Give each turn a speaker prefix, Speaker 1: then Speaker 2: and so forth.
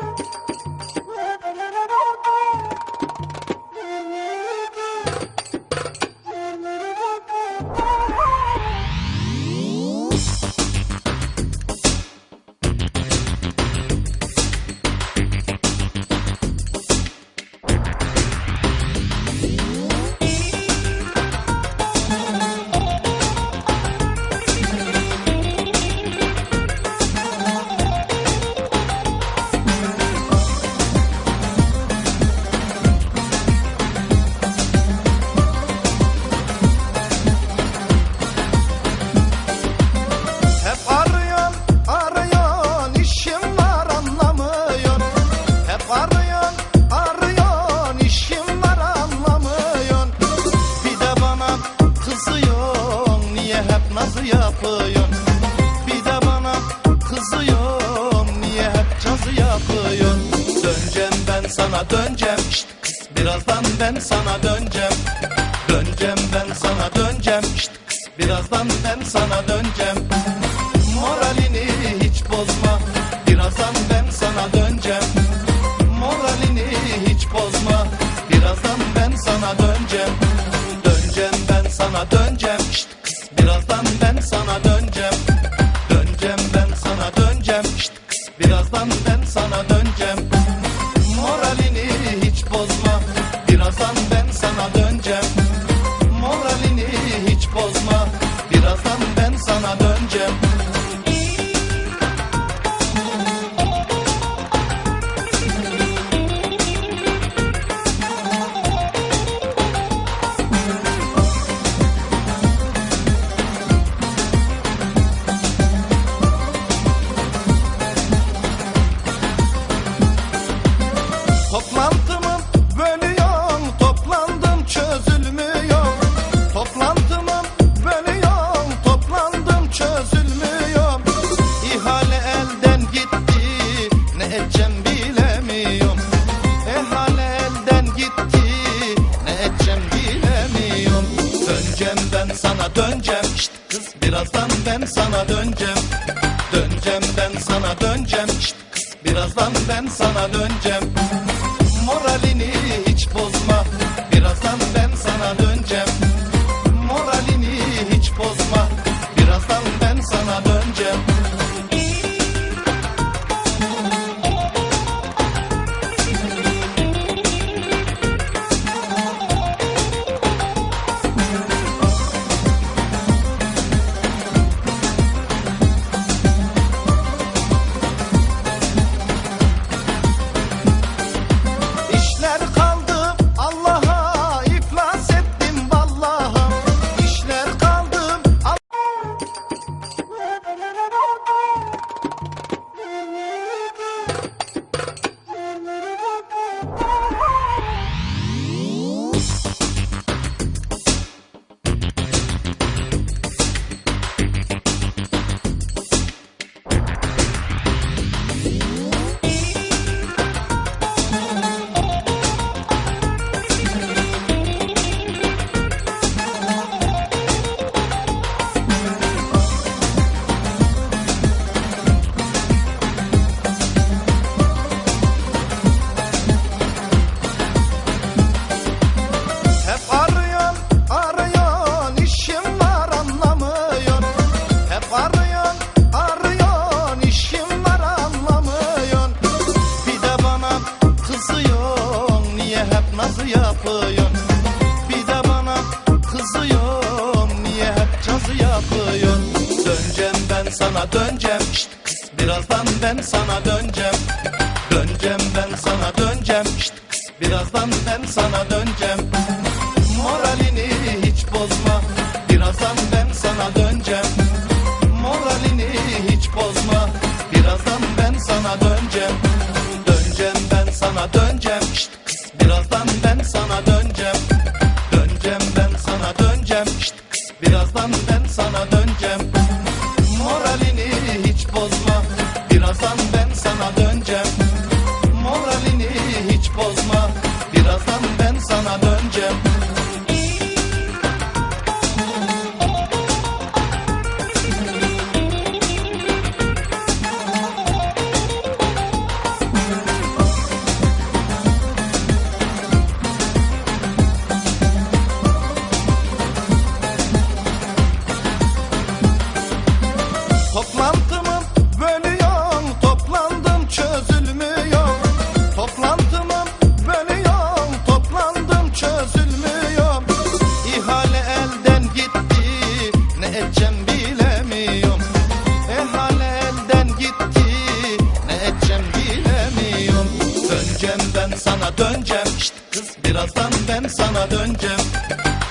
Speaker 1: Thank you. Sana döneceğim, şşt kız birazdan ben sana döneceğim. Döneceğim ben sana döneceğim, şşt kız birazdan ben sana döneceğim. Moralini hiç bozma Birazdan ben sana döneceğim Moralini hiç bozma Birazdan ben sana döneceğim Döneceğim ben sana döneceğim Şşt kız birazdan ben sana döneceğim Döneceğim ben sana döneceğim Şşt kız birazdan ben sana döneceğim sana döneceğim birazdan ben sana döneceğim. Döneceğim ben sana döneceğim, kız birazdan ben sana döneceğim. Moralini hiç bozma Birazdan ben sana döneceğim nazı yapıyorsun? Bir de bana kızıyorsun, niye hep cazı yapıyorsun? Döneceğim ben sana döneceğim, şşt kız birazdan ben sana döneceğim. Döneceğim ben sana döneceğim, şşt kız birazdan ben sana döneceğim. Moralini hiç bozma Birazdan ben sana döneceğim ben sana döneceğim